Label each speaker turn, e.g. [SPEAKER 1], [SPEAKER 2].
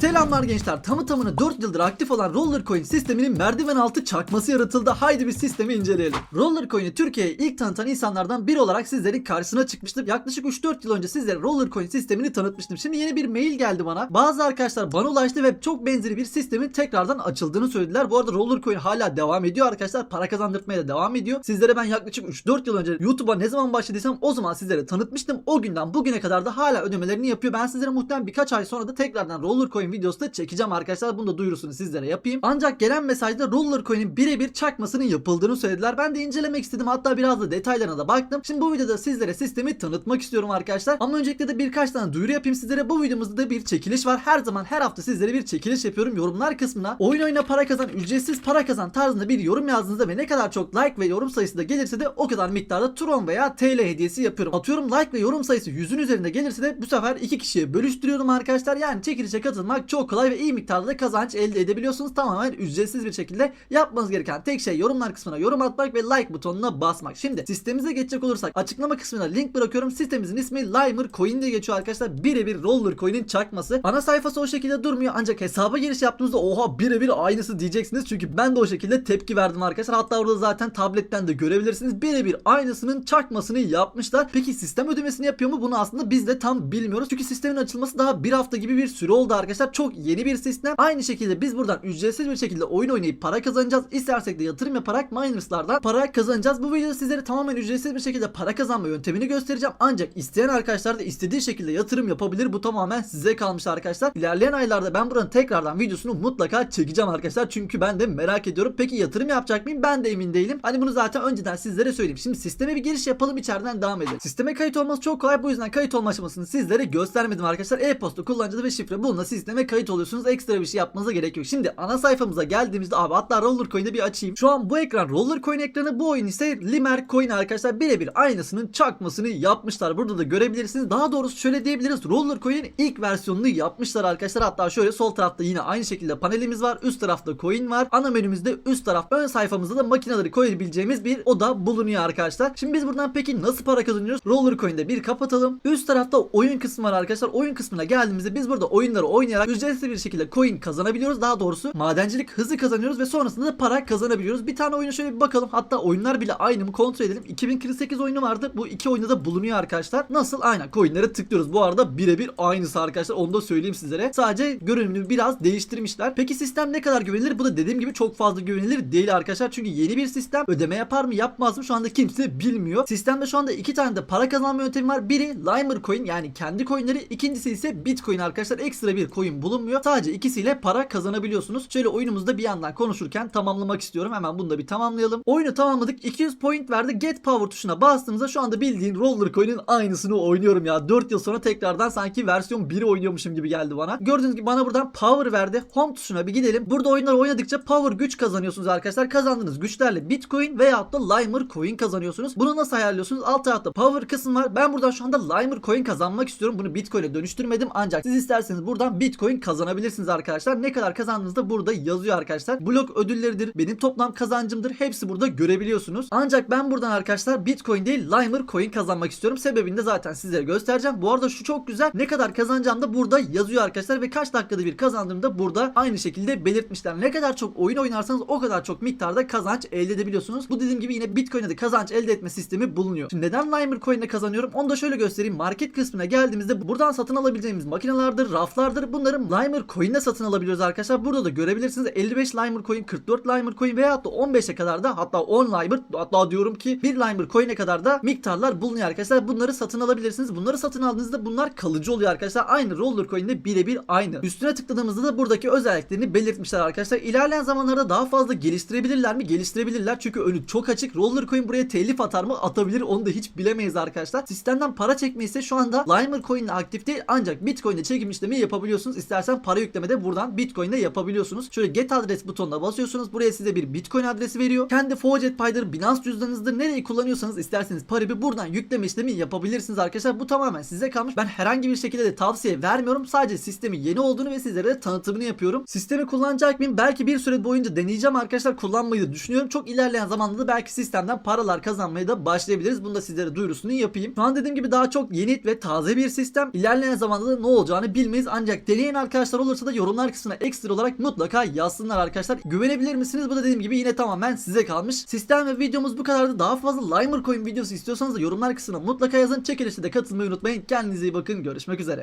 [SPEAKER 1] Selamlar gençler. Tamı tamına 4 yıldır aktif olan Rollercoin sisteminin merdiven altı çakması yaratıldı. Haydi bir sistemi inceleyelim. Rollercoin'i Türkiye'ye ilk tanıtan insanlardan biri olarak sizlerin karşısına çıkmıştım. Yaklaşık 3-4 yıl önce sizlere Rollercoin sistemini tanıtmıştım. Şimdi yeni bir mail geldi bana. Bazı arkadaşlar bana ulaştı ve çok benzeri bir sistemin tekrardan açıldığını söylediler. Bu arada Rollercoin hala devam ediyor arkadaşlar. Para kazandırmaya da devam ediyor. Sizlere ben yaklaşık 3-4 yıl önce YouTube'a ne zaman başladıysam o zaman sizlere tanıtmıştım. O günden bugüne kadar da hala ödemelerini yapıyor. Ben sizlere muhtemelen birkaç ay sonra da tekrardan Rollercoin videosu da çekeceğim arkadaşlar. Bunu da duyurusunu sizlere yapayım. Ancak gelen mesajda Rollercoin'in birebir çakmasının yapıldığını söylediler. Ben de incelemek istedim. Hatta biraz da detaylarına da baktım. Şimdi bu videoda sizlere sistemi tanıtmak istiyorum arkadaşlar. Ama öncelikle de birkaç tane duyuru yapayım sizlere. Bu videomuzda da bir çekiliş var. Her zaman her hafta sizlere bir çekiliş yapıyorum. Yorumlar kısmına oyun oyna para kazan, ücretsiz para kazan tarzında bir yorum yazdığınızda ve ne kadar çok like ve yorum sayısı da gelirse de o kadar miktarda Tron veya TL hediyesi yapıyorum. Atıyorum like ve yorum sayısı 100'ün üzerinde gelirse de bu sefer iki kişiye bölüştürüyorum arkadaşlar. Yani çekilişe katılmak çok kolay ve iyi miktarda da kazanç elde edebiliyorsunuz. Tamamen ücretsiz bir şekilde yapmanız gereken tek şey yorumlar kısmına yorum atmak ve like butonuna basmak. Şimdi sistemimize geçecek olursak açıklama kısmına link bırakıyorum. Sitemizin ismi Limer Coin diye geçiyor arkadaşlar. Birebir Roller Coin'in çakması. Ana sayfası o şekilde durmuyor ancak hesaba giriş yaptığınızda oha birebir aynısı diyeceksiniz. Çünkü ben de o şekilde tepki verdim arkadaşlar. Hatta orada zaten tabletten de görebilirsiniz. Birebir aynısının çakmasını yapmışlar. Peki sistem ödemesini yapıyor mu? Bunu aslında biz de tam bilmiyoruz. Çünkü sistemin açılması daha bir hafta gibi bir süre oldu arkadaşlar. Çok yeni bir sistem. Aynı şekilde biz buradan ücretsiz bir şekilde oyun oynayıp para kazanacağız. İstersek de yatırım yaparak minerslardan para kazanacağız. Bu videoda sizlere tamamen ücretsiz bir şekilde para kazanma yöntemini göstereceğim. Ancak isteyen arkadaşlar da istediği şekilde yatırım yapabilir. Bu tamamen size kalmış arkadaşlar. İlerleyen aylarda ben buranın tekrardan videosunu mutlaka çekeceğim arkadaşlar. Çünkü ben de merak ediyorum. Peki yatırım yapacak mıyım? Ben de emin değilim. Hani bunu zaten önceden sizlere söyleyeyim. Şimdi sisteme bir giriş yapalım içeriden devam edelim. Sisteme kayıt olması çok kolay. Bu yüzden kayıt olma aşamasını sizlere göstermedim arkadaşlar. E-posta kullanıcı ve şifre bununla sisteme kayıt oluyorsunuz. Ekstra bir şey yapmanıza gerek yok. Şimdi ana sayfamıza geldiğimizde abi hatta Rollercoin'i bir açayım. Şu an bu ekran Rollercoin ekranı. Bu oyun ise Limer Coin arkadaşlar. Birebir aynısının çakmasını yapmışlar. Burada da görebilirsiniz. Daha doğrusu şöyle diyebiliriz. Rollercoin'in ilk versiyonunu yapmışlar arkadaşlar. Hatta şöyle sol tarafta yine aynı şekilde panelimiz var. Üst tarafta coin var. Ana menümüzde üst taraf ön sayfamızda da makineleri koyabileceğimiz bir oda bulunuyor arkadaşlar. Şimdi biz buradan peki nasıl para kazanıyoruz? Rollercoin'de bir kapatalım. Üst tarafta oyun kısmı var arkadaşlar. Oyun kısmına geldiğimizde biz burada oyunları oynayarak ücretsiz bir şekilde coin kazanabiliyoruz. Daha doğrusu madencilik hızı kazanıyoruz ve sonrasında da para kazanabiliyoruz. Bir tane oyuna şöyle bir bakalım. Hatta oyunlar bile aynı mı kontrol edelim. 2048 oyunu vardı. Bu iki oyunda da bulunuyor arkadaşlar. Nasıl? Aynen coinlere tıklıyoruz. Bu arada birebir aynısı arkadaşlar. Onu da söyleyeyim sizlere. Sadece görünümünü biraz değiştirmişler. Peki sistem ne kadar güvenilir? Bu da dediğim gibi çok fazla güvenilir değil arkadaşlar. Çünkü yeni bir sistem ödeme yapar mı yapmaz mı şu anda kimse bilmiyor. Sistemde şu anda iki tane de para kazanma yöntemi var. Biri Limer Coin yani kendi coinleri. ikincisi ise Bitcoin arkadaşlar. Ekstra bir coin bulunmuyor. Sadece ikisiyle para kazanabiliyorsunuz. Şöyle oyunumuzda bir yandan konuşurken tamamlamak istiyorum. Hemen bunu da bir tamamlayalım. Oyunu tamamladık. 200 point verdi. Get Power tuşuna bastığımızda şu anda bildiğin Roller Coin'in aynısını oynuyorum ya. 4 yıl sonra tekrardan sanki versiyon 1'i oynuyormuşum gibi geldi bana. Gördüğünüz gibi bana buradan Power verdi. Home tuşuna bir gidelim. Burada oyunlar oynadıkça Power güç kazanıyorsunuz arkadaşlar. Kazandığınız güçlerle Bitcoin veyahut da Limer Coin kazanıyorsunuz. Bunu nasıl ayarlıyorsunuz? Alt tarafta Power kısmı var. Ben buradan şu anda Limer Coin kazanmak istiyorum. Bunu Bitcoin'e dönüştürmedim. Ancak siz isterseniz buradan Bitcoin kazanabilirsiniz arkadaşlar. Ne kadar kazandığınız da burada yazıyor arkadaşlar. Blok ödülleridir. Benim toplam kazancımdır. Hepsi burada görebiliyorsunuz. Ancak ben buradan arkadaşlar Bitcoin değil Limer Coin kazanmak istiyorum. Sebebini de zaten sizlere göstereceğim. Bu arada şu çok güzel. Ne kadar kazanacağım da burada yazıyor arkadaşlar ve kaç dakikada bir kazandığımı da burada aynı şekilde belirtmişler. Ne kadar çok oyun oynarsanız o kadar çok miktarda kazanç elde edebiliyorsunuz. Bu dediğim gibi yine Bitcoin'de de kazanç elde etme sistemi bulunuyor. Şimdi neden Limer Coin'de kazanıyorum? Onu da şöyle göstereyim. Market kısmına geldiğimizde buradan satın alabileceğimiz makinelerdir, raflardır. Bunları Limer Coin'de satın alabiliyoruz arkadaşlar. Burada da görebilirsiniz. 55 Limer Coin, 44 Limer Coin veyahut da 15'e kadar da hatta 10 Limer hatta diyorum ki 1 Limer Coin'e kadar da miktarlar bulunuyor arkadaşlar. Bunları satın alabilirsiniz. Bunları satın aldığınızda bunlar kalıcı oluyor arkadaşlar. Aynı Roller Coin'de birebir aynı. Üstüne tıkladığımızda da buradaki özelliklerini belirtmişler arkadaşlar. İlerleyen zamanlarda daha fazla geliştirebilirler mi? Geliştirebilirler. Çünkü önü çok açık. Roller Coin buraya telif atar mı? Atabilir. Onu da hiç bilemeyiz arkadaşlar. Sistemden para çekme ise şu anda Limer Coin aktif değil ancak Bitcoin'de çekim işlemi yapabiliyorsunuz. İstersen para yüklemede buradan Bitcoin'de yapabiliyorsunuz. Şöyle get adres butonuna basıyorsunuz. Buraya size bir Bitcoin adresi veriyor. Kendi Faucet Pay'dır, Binance cüzdanınızdır. Nereyi kullanıyorsanız isterseniz Paribi buradan yükleme işlemi yapabilirsiniz arkadaşlar. Bu tamamen size kalmış. Ben herhangi bir şekilde de tavsiye vermiyorum. Sadece sistemi yeni olduğunu ve sizlere de tanıtımını yapıyorum. Sistemi kullanacak mıyım? Belki bir süre boyunca deneyeceğim arkadaşlar. Kullanmayı da düşünüyorum. Çok ilerleyen zamanda da belki sistemden paralar kazanmaya da başlayabiliriz. Bunu da sizlere duyurusunu yapayım. Şu an dediğim gibi daha çok yeni ve taze bir sistem. İlerleyen zamanda da ne olacağını bilmeyiz. Ancak deneyen Deneyen arkadaşlar olursa da yorumlar kısmına ekstra olarak mutlaka yazsınlar arkadaşlar. Güvenebilir misiniz? Bu da dediğim gibi yine tamamen size kalmış. Sistem ve videomuz bu kadardı. Daha fazla Limer Coin videosu istiyorsanız da yorumlar kısmına mutlaka yazın. Çekilişe de katılmayı unutmayın. Kendinize iyi bakın. Görüşmek üzere.